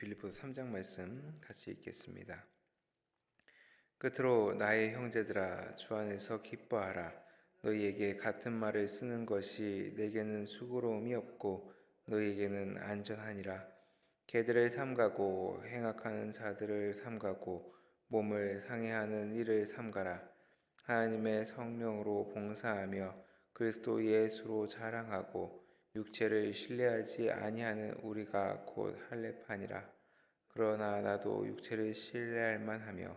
빌립보서 3장 말씀 같이 읽겠습니다. 끝으로 나의 형제들아 주 안에서 기뻐하라. 너희에게 같은 말을 쓰는 것이 내게는 수고로움이 없고 너희에게는 안전하니라. 개들을 삼가고 행악하는 자들을 삼가고 몸을 상해하는 일을 삼가라. 하나님의 성령으로 봉사하며 그리스도 예수로 자랑하고 육체를 신뢰하지 아니하는 우리가 곧 할례판이라. 그러나 나도 육체를 신뢰할 만하며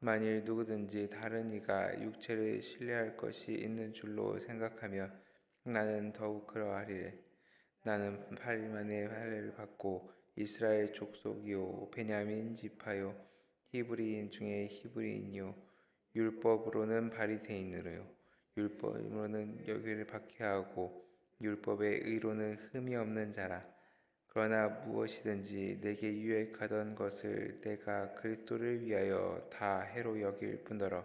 만일 누구든지 다른 이가 육체를 신뢰할 것이 있는 줄로 생각하며 나는 더욱 그러하리래 나는 8일 만에 할례를 받고 이스라엘 족속이요 베냐민 지파요 히브리인 중에 히브리인이요 율법으로는 바리새인으로요 율법으로는 여기를 박해하고 율법의 의로는 흠이 없는 자라. 그러나 무엇이든지 내게 유익하던 것을 내가 그리스도를 위하여 다 해로 여길 뿐더러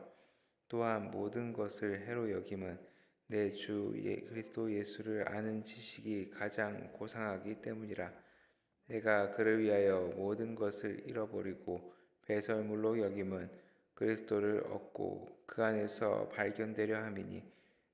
또한 모든 것을 해로 여김은 내주 예, 그리스도 예수를 아는 지식이 가장 고상하기 때문이라. 내가 그를 위하여 모든 것을 잃어버리고 배설물로 여김은 그리스도를 얻고 그 안에서 발견되려 함이니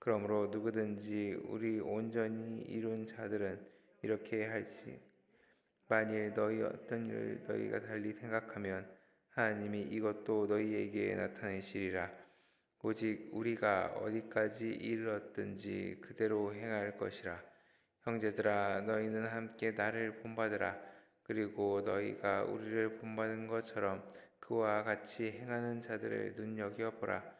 그러므로 누구든지 우리 온전히 이룬 자들은 이렇게 할지 만일 너희 어떤 일을 너희가 달리 생각하면 하나님이 이것도 너희에게 나타내시리라. 오직 우리가 어디까지 이르렀든지 그대로 행할 것이라. 형제들아 너희는 함께 나를 본받으라. 그리고 너희가 우리를 본받은 것처럼 그와 같이 행하는 자들을 눈여겨 보라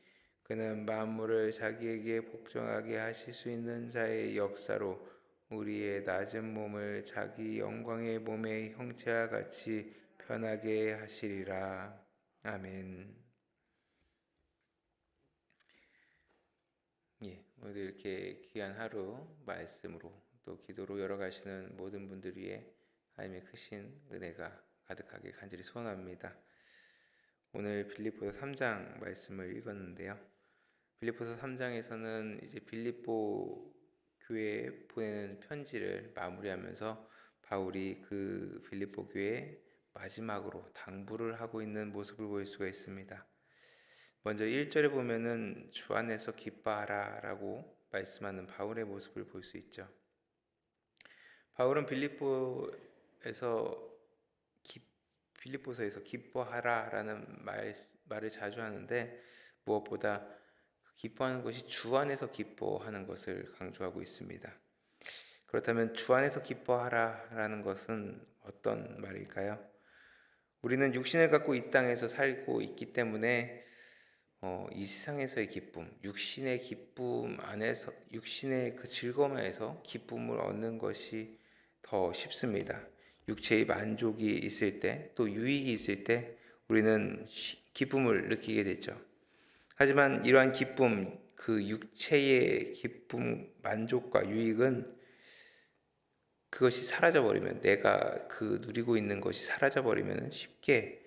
그는 만물을 자기에게 복종하게 하실 수 있는 자의 역사로 우리의 낮은 몸을 자기 영광의 몸의 형체와 같이 편하게 하시리라. 아멘. 예, 오늘 이렇게 귀한 하루 말씀으로 또 기도로 열어가시는 모든 분들 위해 하나님의 크신 은혜가 가득하길 간절히 소원합니다. 오늘 빌립보서 3장 말씀을 읽었는데요. 빌립보서 3장에서는 이제 빌립보 교회에 보내는 편지를 마무리하면서 바울이 그 빌립보 교회에 마지막으로 당부를 하고 있는 모습을 볼 수가 있습니다. 먼저 1절에 보면은 주 안에서 기뻐하라 라고 말씀하는 바울의 모습을 볼 수 있죠. 바울은 빌립보에서 기, 빌립보서에서 기뻐하라 라는 말, 말을 자주 하는데 무엇보다 기뻐하는 것이 주 안에서 기뻐하는 것을 강조하고 있습니다. 그렇다면 주 안에서 기뻐하라 라는 것은 어떤 말일까요? 우리는 육신을 갖고 이 땅에서 살고 있기 때문에 어, 이 세상에서의 기쁨, 육신의 기쁨 안에서 육신의 그 즐거움 안에서 기쁨을 얻는 것이 더 쉽습니다. 육체의 만족이 있을 때, 또 유익이 있을 때 우리는 기쁨을 느끼게 되죠. 하지만 이러한 기쁨, 그 육체의 기쁨, 만족과 유익은 그것이 사라져버리면 내가 그 누리고 있는 것이 사라져버리면 쉽게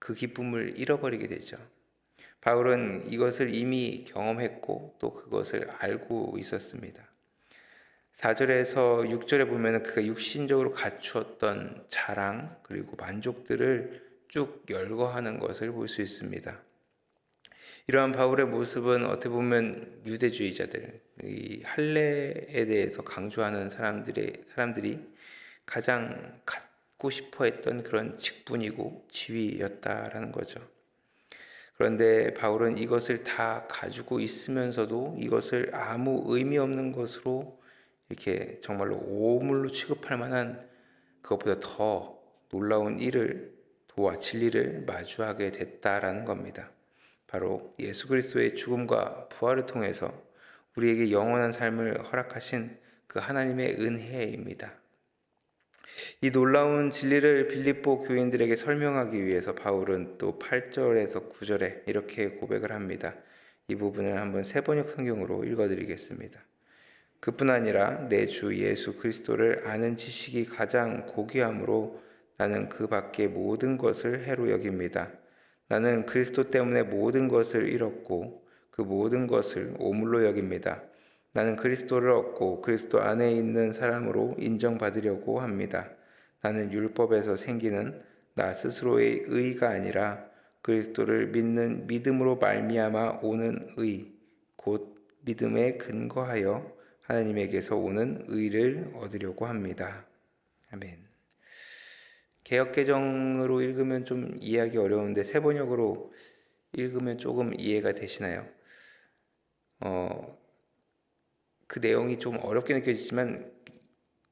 그 기쁨을 잃어버리게 되죠. 바울은 이것을 이미 경험했고 또 그것을 알고 있었습니다. 4절에서 6절에 보면 그가 육신적으로 갖추었던 자랑 그리고 만족들을 쭉 열거하는 것을 볼 수 있습니다. 이러한 바울의 모습은 어떻게 보면 유대주의자들, 이 할례에 대해서 강조하는 사람들의 사람들이 가장 갖고 싶어 했던 그런 직분이고 지위였다라는 거죠. 그런데 바울은 이것을 다 가지고 있으면서도 이것을 아무 의미 없는 것으로 이렇게 정말로 오물로 취급할 만한 그것보다 더 놀라운 일을 도와 진리를 마주하게 됐다라는 겁니다. 바로 예수 그리스도의 죽음과 부활을 통해서 우리에게 영원한 삶을 허락하신 그 하나님의 은혜입니다. 이 놀라운 진리를 빌립보 교인들에게 설명하기 위해서 바울은 또 8절에서 9절에 이렇게 고백을 합니다. 이 부분을 한번 세번역 성경으로 읽어드리겠습니다. 그뿐 아니라 내 주 예수 그리스도를 아는 지식이 가장 고귀함으로 나는 그 밖의 모든 것을 해로 여깁니다. 나는 그리스도 때문에 모든 것을 잃었고 그 모든 것을 오물로 여깁니다. 나는 그리스도를 얻고 그리스도 안에 있는 사람으로 인정받으려고 합니다. 나는 율법에서 생기는 나 스스로의 의가 아니라 그리스도를 믿는 믿음으로 말미암아 오는 의, 곧 믿음에 근거하여 하나님에게서 오는 의를 얻으려고 합니다. 아멘. 개혁 개정으로 읽으면 좀 이해하기 어려운데 세번역으로 읽으면 조금 이해가 되시나요? 어, 그 내용이 좀 어렵게 느껴지지만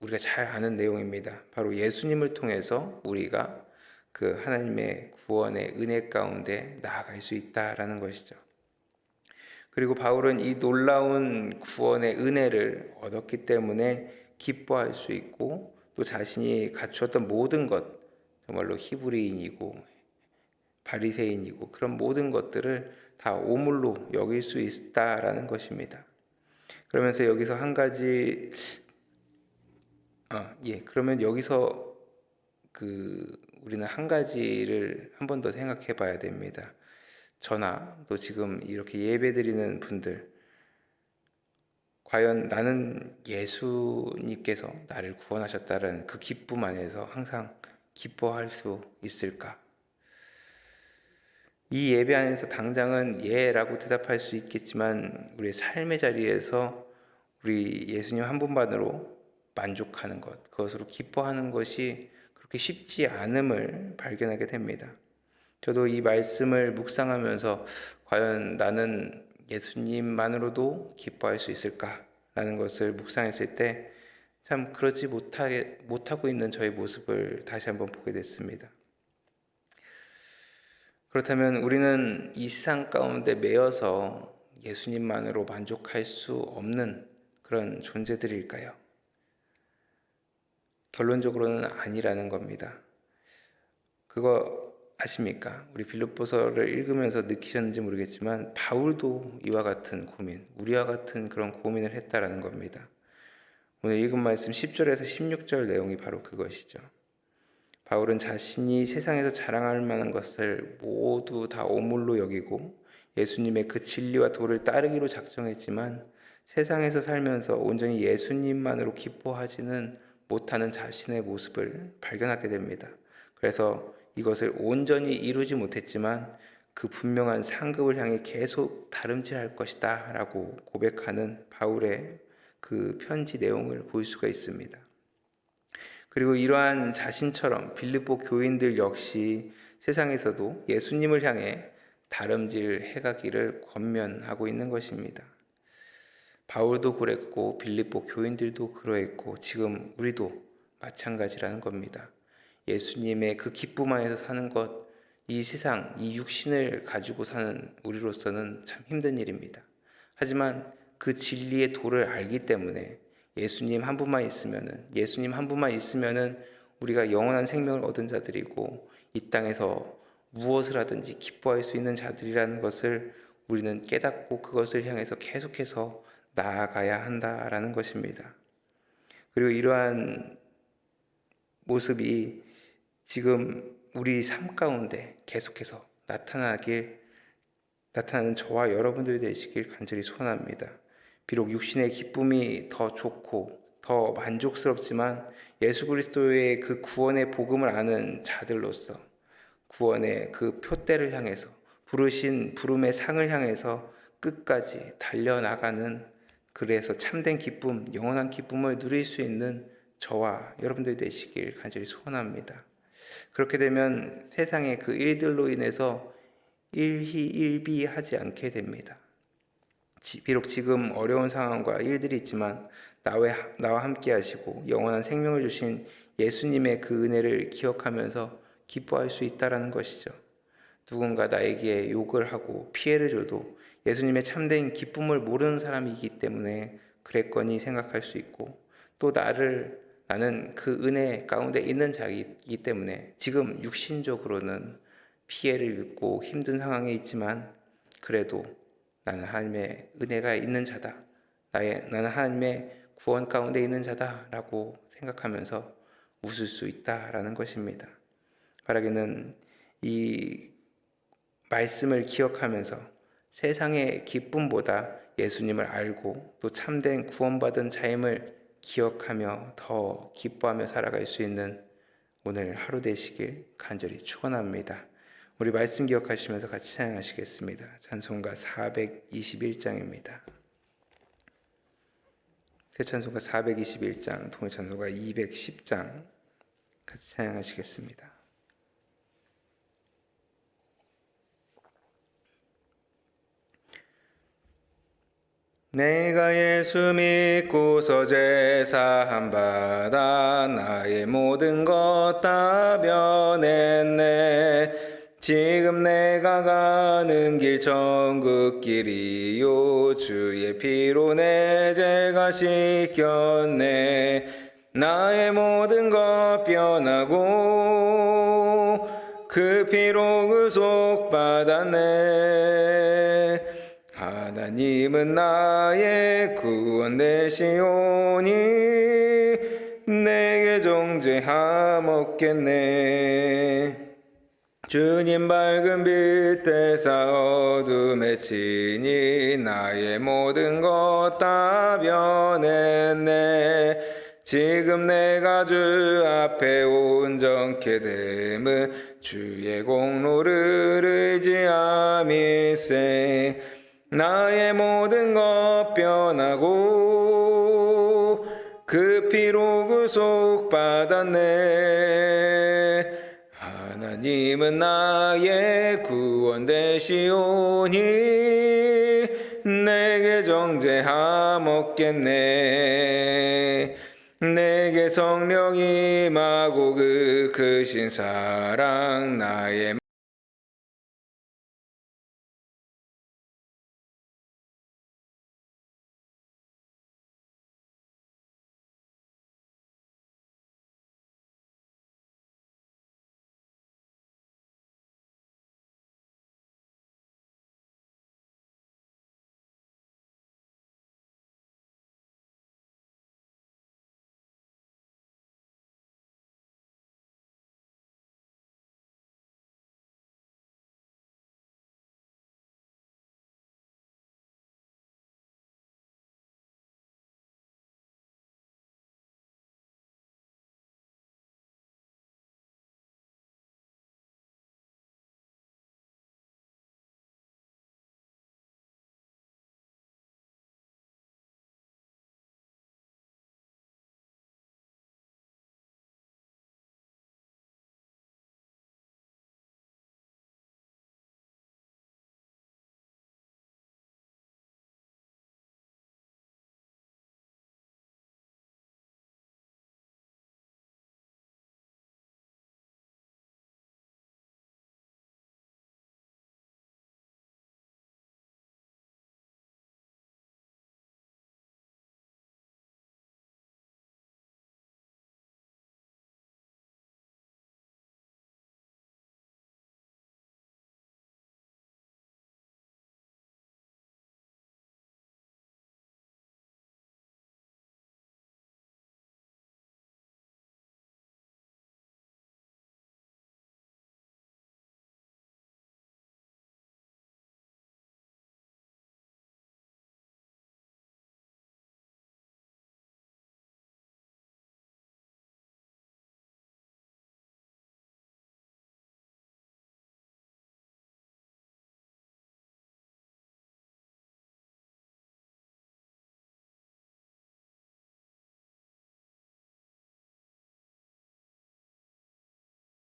우리가 잘 아는 내용입니다. 바로 예수님을 통해서 우리가 그 하나님의 구원의 은혜 가운데 나아갈 수 있다라는 것이죠. 그리고 바울은 이 놀라운 구원의 은혜를 얻었기 때문에 기뻐할 수 있고 또 자신이 갖추었던 모든 것 정말로 히브리인이고 바리새인이고 그런 모든 것들을 다 오물로 여길 수 있다라는 것입니다. 그러면서 여기서 한 가지 아, 예. 그러면 여기서 그 우리는 한 가지를 한 번 더 생각해 봐야 됩니다. 저나 또 지금 이렇게 예배 드리는 분들, 과연 나는 예수님께서 나를 구원하셨다는 그 기쁨 안에서 항상 기뻐할 수 있을까? 이 예배 안에서 당장은 예라고 대답할 수 있겠지만 우리의 삶의 자리에서 우리 예수님 한 분만으로 만족하는 것, 그것으로 기뻐하는 것이 그렇게 쉽지 않음을 발견하게 됩니다. 저도 이 말씀을 묵상하면서 과연 나는 예수님만으로도 기뻐할 수 있을까라는 것을 묵상했을 때 참 그러지 못하게, 못하고 있는 저의 모습을 다시 한번 보게 됐습니다. 그렇다면 우리는 이 세상 가운데 매여서 예수님만으로 만족할 수 없는 그런 존재들일까요? 결론적으로는 아니라는 겁니다. 그거 아십니까? 우리 빌립보서를 읽으면서 느끼셨는지 모르겠지만 바울도 이와 같은 고민, 우리와 같은 그런 고민을 했다라는 겁니다. 오늘 읽은 말씀 10절에서 16절 내용이 바로 그것이죠. 바울은 자신이 세상에서 자랑할 만한 것을 모두 다 오물로 여기고 예수님의 그 진리와 도를 따르기로 작정했지만 세상에서 살면서 온전히 예수님만으로 기뻐하지는 못하는 자신의 모습을 발견하게 됩니다. 그래서 이것을 온전히 이루지 못했지만 그 분명한 상급을 향해 계속 다름질할 것이다 라고 고백하는 바울의 그 편지 내용을 볼 수가 있습니다. 그리고 이러한 자신처럼 빌립보 교인들 역시 세상에서도 예수님을 향해 다름질 해 가기를 권면하고 있는 것입니다. 바울도 그랬고 빌립보 교인들도 그러했고 지금 우리도 마찬가지라는 겁니다. 예수님의 그 기쁨 안에서 사는 것, 이 세상, 이 육신을 가지고 사는 우리로서는 참 힘든 일입니다. 하지만 그 진리의 도를 알기 때문에 예수님 한 분만 있으면은, 예수님 한 분만 있으면은 우리가 영원한 생명을 얻은 자들이고 이 땅에서 무엇을 하든지 기뻐할 수 있는 자들이라는 것을 우리는 깨닫고 그것을 향해서 계속해서 나아가야 한다라는 것입니다. 그리고 이러한 모습이 지금 우리 삶 가운데 계속해서 나타나길 나타나는 저와 여러분들이 되시길 간절히 소원합니다. 비록 육신의 기쁨이 더 좋고 더 만족스럽지만 예수 그리스도의 그 구원의 복음을 아는 자들로서 구원의 그 표대를 향해서 부르신 부름의 상을 향해서 끝까지 달려나가는 그래서 참된 기쁨, 영원한 기쁨을 누릴 수 있는 저와 여러분들 되시길 간절히 소원합니다. 그렇게 되면 세상의 그 일들로 인해서 일희일비하지 않게 됩니다. 지- 비록 지금 어려운 상황과 일들이 있지만 나와, 나와 함께 하시고 영원한 생명을 주신 예수님의 그 은혜를 기억하면서 기뻐할 수 있다라는 것이죠. 누군가 나에게 욕을 하고 피해를 줘도 예수님의 참된 기쁨을 모르는 사람이기 때문에 그랬거니 생각할 수 있고 또 나를 나는 그 은혜 가운데 있는 자이기 때문에 지금 육신적으로는 피해를 입고 힘든 상황에 있지만 그래도 나는 하나님의 은혜가 있는 자다. 나의, 나는 하나님의 구원 가운데 있는 자다라고 생각하면서 웃을 수 있다라는 것입니다. 바라기는 이 말씀을 기억하면서 세상의 기쁨보다 예수님을 알고 또 참된 구원받은 자임을 기억하며 더 기뻐하며 살아갈 수 있는 오늘 하루 되시길 간절히 축원합니다. 우리 말씀 기억하시면서 같이 찬양하시겠습니다. 찬송가 421장입니다. 새 찬송가 421장, 통일 찬송가 210장 같이 찬양하시겠습니다. 내가 예수 믿고서 제사함 받아 나의 모든 것 다 변했네 지금 내가 가는 길 천국길이요 주의 피로 내 죄가 씻겼네. 나의 모든 것 변하고 그 피로 구속받았네. 하나님은 나의 구원 되시오니 내게 정죄함 없겠네 주님 밝은 빛 대사 어둠에 치니 나의 모든 것 다 변했네. 지금 내가 주 앞에 온전케 됨은 주의 공로를 의지함일세. 나의 모든 것 변하고 그 피로 구속받았네 하나님은 나의 구원 되시오니 내게 정죄함 없겠네. 내게 성령 임하고 그 크신 사랑 나의